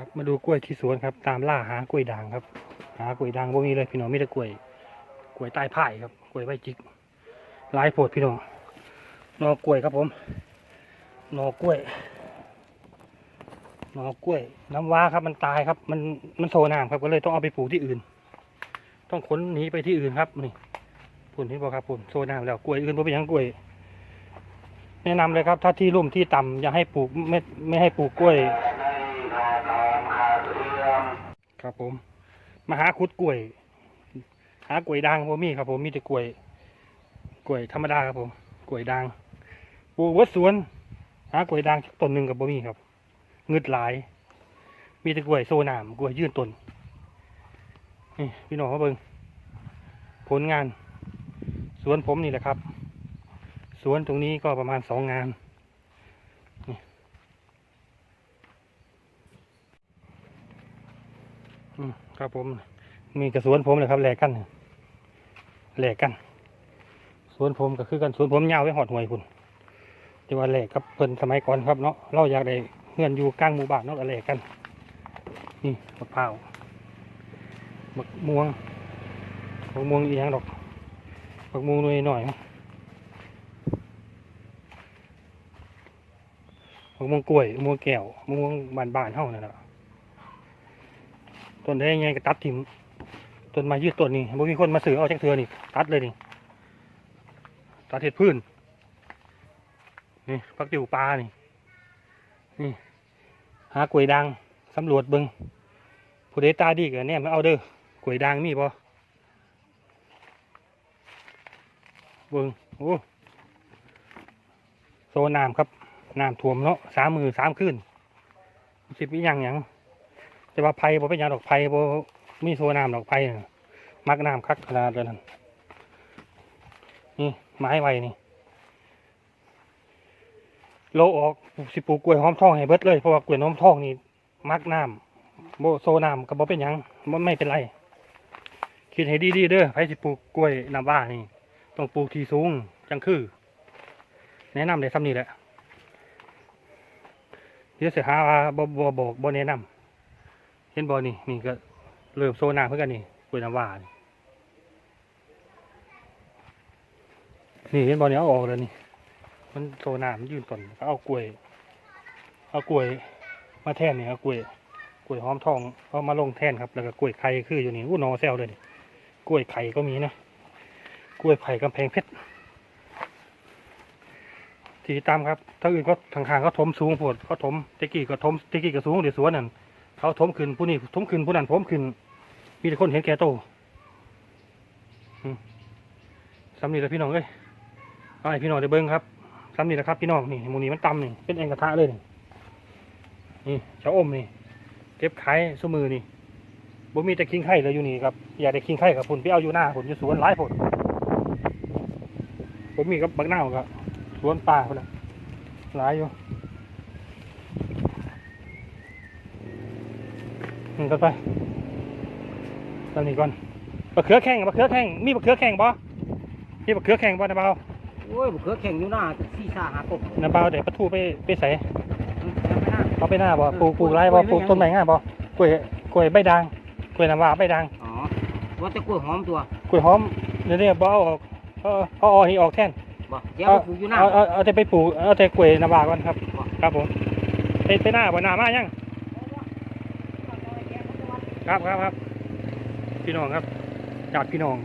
ครับมาดูกล้วยที่สวนครับ ตามล่าหากล้วยด่างครับ หากล้วยด่างพวกนี้เลยพี่น้องไมแต่กล้วยกล้วยใต้ไผ่ครับกล้วยใบจิกลายโพดพี่น้องนอกล้วยครับผมนอกล้วยนอกล้วย น้ำว้าครับมันตายครับ มันมันโซน้ำครับก็เลยต้องเอาไปปลูกที่อื่น ต้องขนหนีไปที่อื่นครับนี่ผุนที่บอกครับผมโซน้ำแล้วกล้วยอื่นบ่เป็นยังกล้วย แนะนำเลยครับ ถ้าที่ลุ่มที่ต่ำอย่าให้ปลูกไม่ไม่ให้ปลูกกล้วย ครับ ผม มาหาคุดกล้วย หากล้วยด่างผมมีครับ ผมมีแต่กล้วย กล้วยธรรมดาครับผม กล้วยด่างปลูกวัดสวน หากล้วยด่างต้นหนึ่งกับบ่มีครับเงึดหลาย มีแต่กล้วยโซนามกล้วยยื่นต้นนี่พี่น้องเขาเบิ่งผลงาน สวนผมนี่แหละครับ สวนตรงนี้ก็ประมาณสองงานอืม ครับผม มีกระสวนผมเลยครับแหลกกันแหลกกัน สวนผมก็คือกันสวนผมยาวไว้หอดหวยคุณแต่ว่าแหลกครับเพิ่นสมัยก่อนครับเนาะเราอยากได้เงื่อนอยู่กลางหมู่บ้านเนาะก็แหลกกัน นี่มะพร้าวมะม่วงมะม่วงอีหยังดอกมะม่วงหน่อยหน่อยมะม่วงกล้วยมะม่วงแก้วมะม่วงบานบานๆเฮานั่นแหละ ต้นได้ยังไงก็ตัดทิ่มต้นไม้ยืดต้นนี่บ่มีคนมาซื้อเอาจักเทือนี่ตัดเลยนี่ตัดเห็ดพื้นนี่พักติวปลานี่นี่หากล้วยด่างสำรวจเบิงผู้ใดตาดีก็แนมมาเอาเด้อกล้วยด่างมีบ่เบิงโอ้โซน้ำครับน้ำท่วมเนาะสามมือสามคืนสิบวิยังยัง แต่ว่าไผ่บ่เป็นยังดอกไผ่บ่มีโซน้ำดอกไผ่มักน้ำคักขนาดเลยนั่นนี่ไม้ไว้นี่โลออกสิปลูกกล้วยหอมทองให้เบิดเลยเพราะว่ากล้วยหอมทองนี่มักน้ำโบโซน้ำก็บ่เป็นยังบ่ไม่เป็นไร คิดให้ดีๆเด้อไผสิปลูกกล้วยน้ำว้านี่ต้องปลูกที่สูงจังคือ แนะนำได้ซ้ำนี่แหละเดี๋ยวเสียหาว่าบ่บ่บอกบ่แนะนำ เห็นบ่นี่นี่ก็เริ่มโซนาเพื่อกันนี่กล้วยน้ำว้านี่นี่เห็นบ่นี่เอาออกแล้วนี่ มันโซนามันยืนก่อนก็เอากล้วย เอากล้วย มาแทนนี่เอากล้วยกล้วยหอมทองเอามาลงแทนครับ แล้วก็กล้วยไข่คืออยู่นี่อู้นอแซวเลยนี่กล้วยไข่ก็มีนะกล้วยไผ่กำแพงเพชรที่ตามครับถ้าอื่นก็ทางทางเขาถมสูงโพดเขาถมตะกี้ก็ถมตะกี้ก็สูงเดี๋ยวสวนนั่น เขาถมขึ้นผู้นี้ถมขึ้นผู้นั้นถมขึ้น มีแต่คนเห็นแก่โตวอืมสำนีแหละพี่น้องเอ้ยเอาให้พี่น้องได้เบิ้งครับสำนีแหละครับพี่น้องนี่มูนี้มันต่ำนี่เป็นเองกระทะเลยนี่นี่ชะอมนี่เก็บขายสมือนี่บ่มีแต่คิงไข่เลยอยู่นี่ครับอยากได้คิงไข่กับผลไปเอาอยู่หน้าผลอยู่สวนหลายผลผมมีกับบักหน้าวครับสวนป่าคนละหลายอยู่ นี่ก็ไปตอนนี้ก่อนบะเขือแข้งบะเขือแข้งมีบะเขือแข้งบ่มีบะเขือแข้งบ่นะเบาโอ้ยบุกเขือแข่งอยู่หน้าสี่ชาหากบนะเบาเดี๋ยวปลาทูไปไปใส่ยังไม่น่าเอาไปหน้าบ่ปลูกปลูกไรบ่ปลูกต้นไม้ง่ายบ่กล้วยกล้วยใบด่างกล้วยน้ำว้าใบด่างอ๋อว่าจะกล้วยหอมตัวกล้วยหอมเดี๋ยวนี้บ่เอาออกเอาเอาเอานี่ออกแทนบ่เดี๋ยวเอาปลูกอยู่หน้าเอาเอาเอาแต่ไปปลูกเอาแต่กล้วยน้ำว้าก่อนครับบ่ครับผมไปไปหน้าบ่หน้ามายัง ครับครับครับพี่น้องครับจากพี่น้อง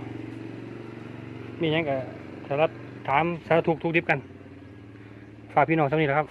มีอย่างกับสารถามสารทุกทุกดิบกัน ฝากพี่น้องสำนี้แหละครับ